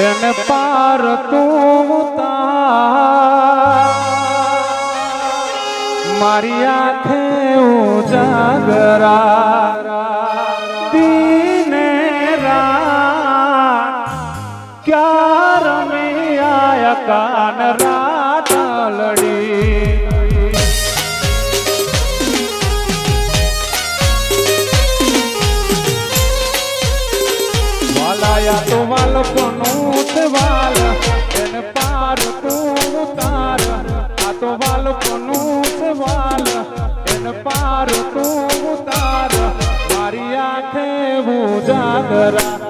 એને પાર તું. મારી આંખે ઉજાગરા દીને રા ક્યાં રમી આયા કાન રાત લડી વાલાયા તો વાલ કોનું તે વાલ એને પાર તું ઉતાર. આ તો વાલ કોનું તે વાલ એને પાર તું ઉતાર. મારી આંખે ઉજાગરા દીને